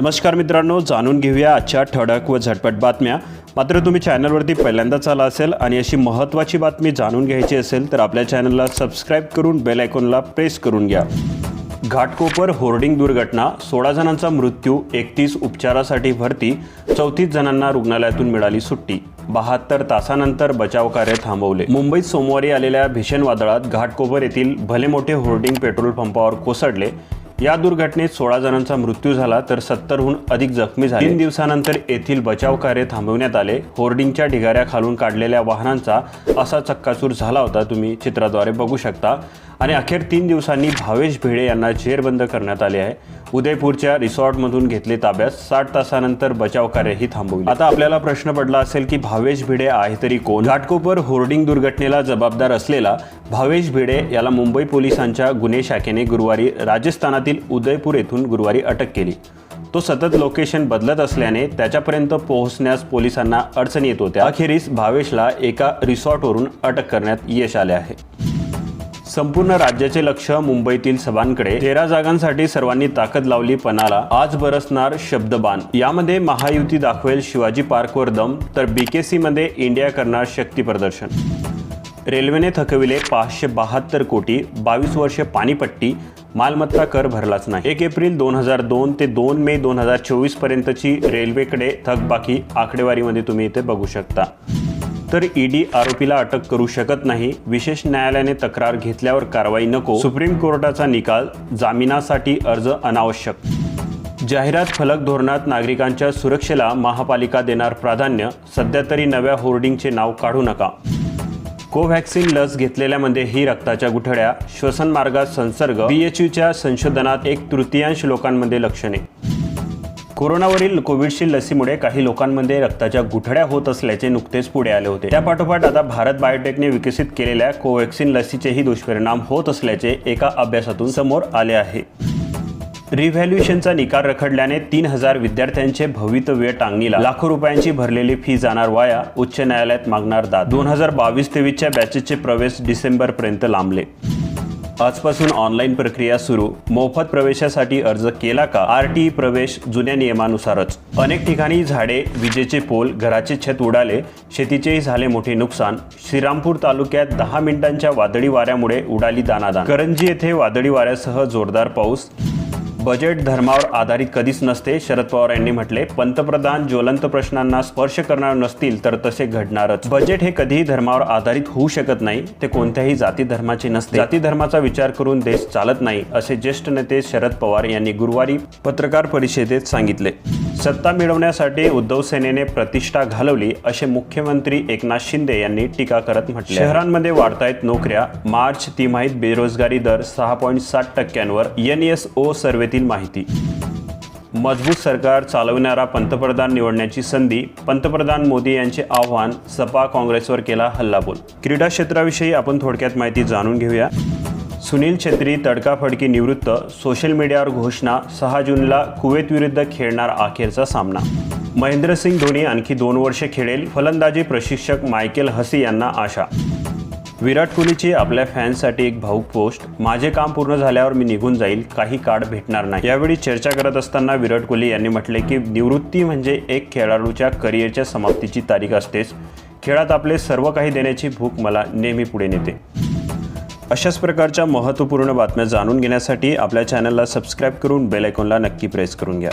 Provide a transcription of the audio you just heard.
नमस्कार मित्रांनो जाणून घेऊया आजच्या ठळक व झटपट बातम्या. मात्र तुम्ही चॅनलवरती पहिल्यांदाच आला असेल आणि अशी महत्त्वाची बातमी जाणून घ्यायची असेल तर आपल्या चॅनलला सबस्क्राईब करून बेल आयकॉनला प्रेस करून घ्या. घाटकोपर होर्डिंग दुर्घटना सोळा जणांचा मृत्यू एकतीस उपचारासाठी भरती चौतीस जणांना रुग्णालयातून मिळाली सुट्टी. बहात्तर तासानंतर बचाव कार्य थांबवले. मुंबईत सोमवारी आलेल्या भीषण वादळात घाटकोपर येथील भले मोठे होर्डिंग पेट्रोल पंपावर कोसळले. या दुर्घटनेत सोळा जणांचा मृत्यू झाला तर सत्तरहून अधिक जखमी झाले. तीन दिवसानंतर येथील बचाव कार्य थांबवण्यात आले. होर्डिंगच्या ढिगाऱ्या खालून काढलेल्या वाहनांचा असा चक्काचूर झाला होता. तुम्ही चित्राद्वारे बघू शकता. आणि अखेर तीन दिवसांनी भावेश भिडे यांना जेरबंद करण्यात आले आहे. उदयपूरच्या रिसॉर्टमधून घेतले ताब्यात. साठ तासानंतर बचाव कार्यही थांबवले. आता आपल्याला प्रश्न पडला असेल की भावेश भिडे आहे तरी कोण? घाटकोपर होर्डिंग दुर्घटनेला जबाबदार असलेला भावेश भिडे याला मुंबई पोलिसांच्या गुन्हे शाखेने गुरुवारी राजस्थानातील उदयपूर येथून गुरुवारी अटक केली. तो सतत लोकेशन बदलत असल्याने त्याच्यापर्यंत पोहोचण्यास पोलिसांना अडचण येत होत्या. अखेरीस भावेशला एका रिसॉर्टवरून अटक करण्यात यश आले आहे. संपूर्ण राज्याचे लक्ष मुंबईतील सभांकडे तेरा जागांसाठी सर्वांनी ताकद लावली पणाला. आज बरसणार शब्दबाण. यामध्ये महायुती दाखवेल शिवाजी पार्कवर दम तर बीकेसीमध्ये इंडिया करणार शक्ती प्रदर्शन. रेल्वेने थकविले पाचशे बहात्तर कोटी बावीस वर्षे पाणीपट्टी मालमत्ता कर भरलाच नाही. एक एप्रिल दोन हजार दोन ते दोन मे दोन हजार चोवीस पर्यंतची रेल्वेकडे थकबाकी आकडेवारीमध्ये तुम्ही इथे बघू शकता. तर ईडी आरोपीला अटक करू शकत नाही विशेष न्यायालयाने तक्रार घेतल्यावर कारवाई नको सुप्रीम कोर्टाचा निकाल जामिनासाठी अर्ज अनावश्यक. जाहिरात फलक धोरणात नागरिकांच्या सुरक्षेला महापालिका देणार प्राधान्य सध्या तरी नव्या होर्डिंगचे नाव काढू नका. कोव्हॅक्सिन लस घेतलेल्यामध्ये ही रक्ताच्या गुठळ्या श्वसन मार्गात संसर्ग बीएचयूच्या संशोधनात एक तृतीयांश लोकांमध्ये लक्षणे. कोरोनावरील कोविडशील्ड लसीमुळे काही लोकांमध्ये रक्ताच्या गुठळ्या होत असल्याचे नुकतेच पुढे आले होते. त्यापाठोपाठ आता भारत बायोटेकने विकसित केलेल्या कोव्हॅक्सिन लसीचेही दुष्परिणाम होत असल्याचे एका अभ्यासातून समोर आले आहे. रिव्हॅल्युएशनचा निकाल रखडल्याने तीन हजार विद्यार्थ्यांचे भवितव्य टांगणीला लाखो रुपयांची भरलेली फी जाणार वाया उच्च न्यायालयात मागणार दाद. दोन हजार बावीस तेवीसच्या बॅचेसचे प्रवेश डिसेंबरपर्यंत लांबले. आजपासून ऑनलाईन प्रक्रिया सुरू. मोफत प्रवेशासाठी अर्ज केला का? आर टी प्रवेश जुन्या नियमानुसारच. अनेक ठिकाणी झाडे विजेचे पोल घराचे छत उडाले. शेतीचेही झाले मोठे नुकसान. श्रीरामपूर तालुक्यात दहा मिनिटांच्या वादळी वाऱ्यामुळे उडाली दानादान. करंजी येथे वादळी वाऱ्यासह जोरदार पाऊस बजेट धर्मावर आधारित कधीच नसते. शरद पवार यांनी म्हटले पंतप्रधान ज्वलंत प्रश्नांना स्पर्श करणार नसतील तर तसे घडणारच. बजेट हे कधीही धर्मावर आधारित होऊ शकत नाही. ते कोणत्याही जाती धर्माचे नसते. जाती धर्माचा विचार करून देश चालत नाही असे ज्येष्ठ नेते शरद पवार यांनी गुरुवारी पत्रकार परिषदेत सांगितले. सत्ता मिळवण्यासाठी उद्धव सेनेने प्रतिष्ठा घालवली असे मुख्यमंत्री एकनाथ शिंदे यांनी टीका करत म्हटले शहरांमध्ये वाढतायत नोकऱ्या. मार्च तिमाहीत बेरोजगारी दर सहा पॉईंट सात टक्क्यांवर. एन एस ओ सर्वेतील माहिती. मजबूत सरकार चालविणारा पंतप्रधान निवडण्याची संधी पंतप्रधान मोदी यांचे आव्हान सपा काँग्रेसवर केला हल्लाबोल. क्रीडा क्षेत्राविषयी आपण थोडक्यात माहिती जाणून घेऊया. सुनील छेत्री तडकाफडकी निवृत्त सोशल मीडियावर घोषणा सहा जूनला कुवेतविरुद्ध खेळणार अखेरचा सामना. महेंद्रसिंग धोनी आणखी दोन वर्षे खेळेल फलंदाजी प्रशिक्षक मायकेल हसी यांना आशा. विराट कोहलीची आपल्या फॅन्ससाठी एक भाऊक पोस्ट माझे काम पूर्ण झाल्यावर मी निघून जाईल काही काळ भेटणार नाही. यावेळी चर्चा करत असताना विराट कोहली यांनी म्हटले की निवृत्ती म्हणजे एक खेळाडूच्या करिअरच्या समाप्तीची तारीख असतेच. खेळात आपले सर्व काही देण्याची भूक मला नेहमी पुढे नेते. अशाच प्रकारच्या महत्त्वपूर्ण बातम्या जाणून घेण्यासाठी आपल्या चॅनलला सबस्क्राईब करून बेल आयकॉनला नक्की प्रेस करून घ्या.